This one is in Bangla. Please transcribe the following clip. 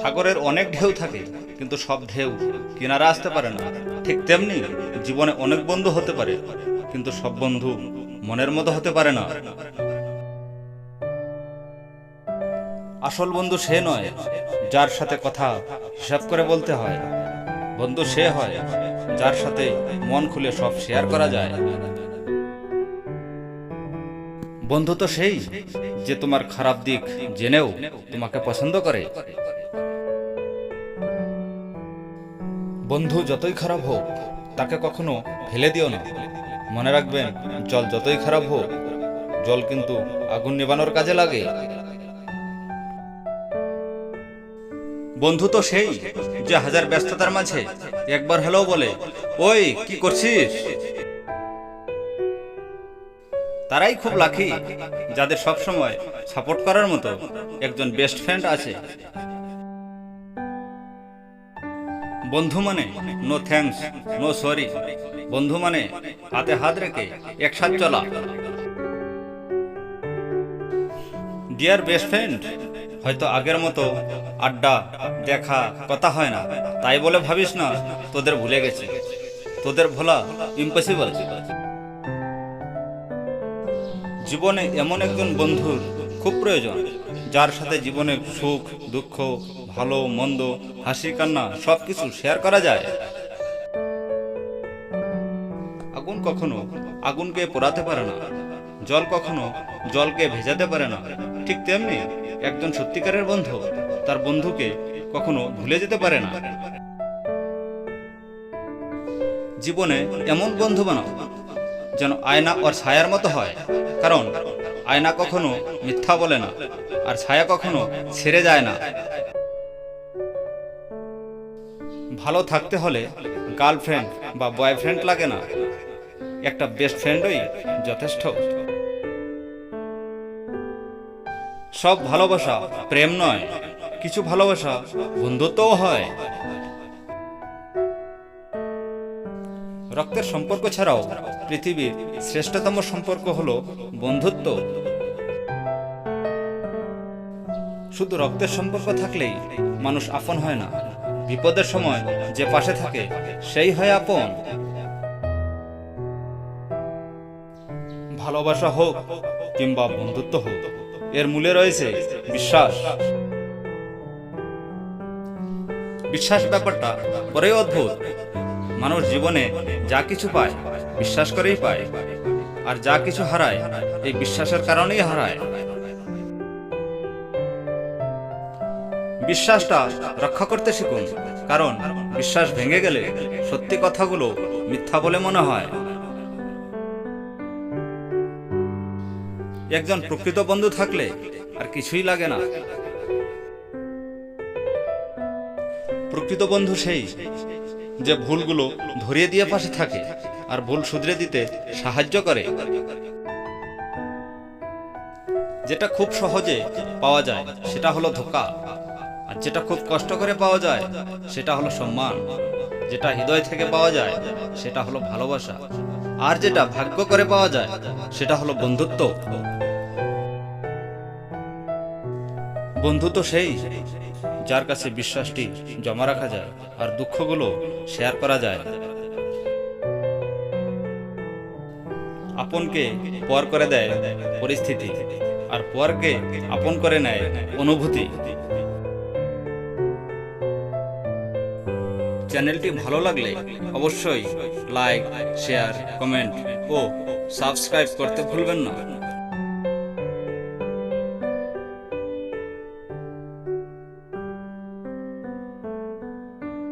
সাগরের অনেক ঢেউ থাকে, কিন্তু সব ঢেউ কিনারা আসতে পারে না। ঠিক তেমনি জীবনে অনেক বন্ধু হতে পারে, কিন্তু সব বন্ধু মনের মতো হতে পারে না। আসল বন্ধু সে নয় যার সাথে কথা হিসাব করে বলতে হয়। বন্ধু সে হয় যার সাথে মন খুলে সব শেয়ার করা যায়। বন্ধু তো সেই যে তোমার খারাপ দিক জেনেও তোমাকে পছন্দ করে। বন্ধু যতই খারাপ হোক, তাকে কখনো ফেলে দিও না। মনে রাখবেন, জল যতই খারাপ হোক, জল কিন্তু আগুন নেবানোর কাজে লাগে। বন্ধু তো সেই যে হাজার ব্যস্ততার মাঝে একবার হলেও বলে, ওই, কি করছিস? তারাই খুব লাকি, যাদের সব সময় সাপোর্ট করার মতো একজন বেস্ট ফ্রেন্ড আছে। বন্ধু মানে নো থ্যাঙ্কস নো সরি বন্ধু মানে হাতে হাত রেখে একসাথ চলা। ডিয়ার বেস্ট ফ্রেন্ড হয়তো আগের মতো আড্ডা, দেখা, কথা হয় না। তাই বলে ভাবিস না, তোদের ভুলে গেছে। তোদের ভোলা ইম্পসিবল জীবনে এমন একজন বন্ধুর খুব প্রয়োজন। যার সাথে জীবনের সুখ, দুঃখ, ভালো, মন্দ, হাসি, কান্না সব কিছু শেয়ার করা যায়। আগুন কখনো আগুনকে পোড়াতে পারে না। জল কখনো জলকে ভেজাতে পারে না। ঠিক তেমনি একজন সত্যিকারের বন্ধু তার বন্ধুকে কখনো ভুলে যেতে পারে না। জীবনে এমন বন্ধু বানাও যেন আয়না ওর ছায়ার মতো হয়। কারণ আয়না কখনো মিথ্যা বলে না, আর ছায়া কখনো ছেড়ে যায় না। ভালো থাকতে হলে গার্লফ্রেন্ড বা বয়ফ্রেন্ড লাগে না। একটা বেস্ট ফ্রেন্ডই যথেষ্ট। সব ভালোবাসা প্রেম নয়, কিছু ভালোবাসা বন্ধুত্বও হয়। রক্তের সম্পর্ক ছাড়াও পৃথিবীর শ্রেষ্ঠতম সম্পর্ক হল বন্ধুত্ব। শুধু রক্তের সম্পর্ক থাকলেই মানুষ আপন হয় না। বিপদের সময় যে পাশে থাকে, সেই হয় আপন। ভালোবাসা হোক কিংবা বন্ধুত্ব হোক, এর মূলে রয়েছে বিশ্বাস। বিশ্বাস ব্যাপারটা পরেই অদ্ভুত। মানুষ জীবনে যা কিছু পায়, বিশ্বাস করেই পায়। আর যা কিছু হারায়, এই বিশ্বাসের কারণেই হারায়। বিশ্বাসটা রক্ষা করতে শিখুন, কারণ বিশ্বাস ভেঙে গেলে সত্যি কথাগুলো মিথ্যা বলে মনে হয়। একজন প্রকৃত বন্ধু থাকলে আর কিছুই লাগে না। প্রকৃত বন্ধু সেই যে ভুলগুলো ধরিয়ে দিয়ে পাশে থাকে আর ভুল শুধরে দিতে সাহায্য করে। যেটা খুব সহজে পাওয়া যায়, সেটা হলো ধোকা। আর যেটা খুব কষ্ট করে পাওয়া যায়, সেটা হলো সম্মান। যেটা হৃদয় থেকে পাওয়া যায়, সেটা হলো ভালোবাসা। আর যেটা ভাগ্য করে পাওয়া যায়, সেটা হলো বন্ধুত্ব। বন্ধু তো সেই যার কাছে বিশ্বাসটি জমা রাখা যায় আর দুঃখগুলো শেয়ার করা যায়। আপনকে পর করে দেয় পরিস্থিতি আর পরকে আপন করে নেয় অনুভূতি। চ্যানেলটি ভালো লাগলে অবশ্যই লাইক, শেয়ার, কমেন্ট ও সাবস্ক্রাইব করতে ভুলবেন না।